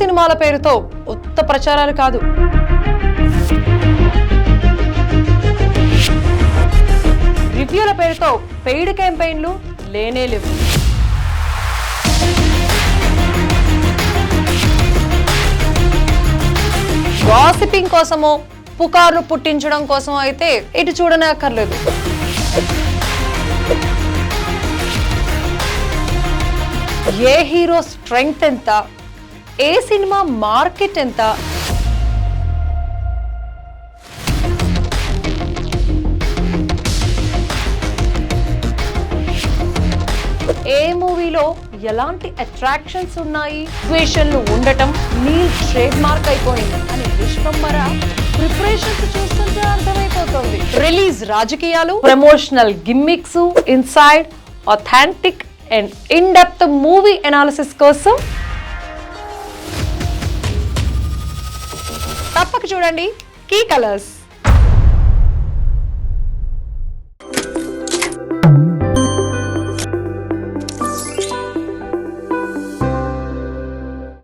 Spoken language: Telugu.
సినిమాల పేరుతో ఉత్త ప్రచారాలు కాదు. రివ్యూల పేరుతో పెయిడ్ క్యాంపెయిన్లు లేనే లేవు. గాసిపింగ్ కోసమో పుకార్లు పుట్టించడం కోసం అయితే ఇటు చూడనే అక్కర్లేదు. ఏ హీరో స్ట్రెంగ్త్ ఎంత ఏ సినిమా మార్కెట్ ఎంత? ఏ మూవీలో ఎలాంటి అట్రాక్షన్స్ ఉన్నాయి? సిచ్యువేషన్లు ఉండటం నీ ట్రేడ్ మార్క్ అయిపోయింది అని విశ్వంబర ప్రిపరేషన్స్ చూస్తుంటే అర్థమైపోతుంది. రిలీజ్ రాజకీయాలు promotional gimmicks inside authentic and in depth movie analysis కోసం తప్పక చూడండి. Key colours.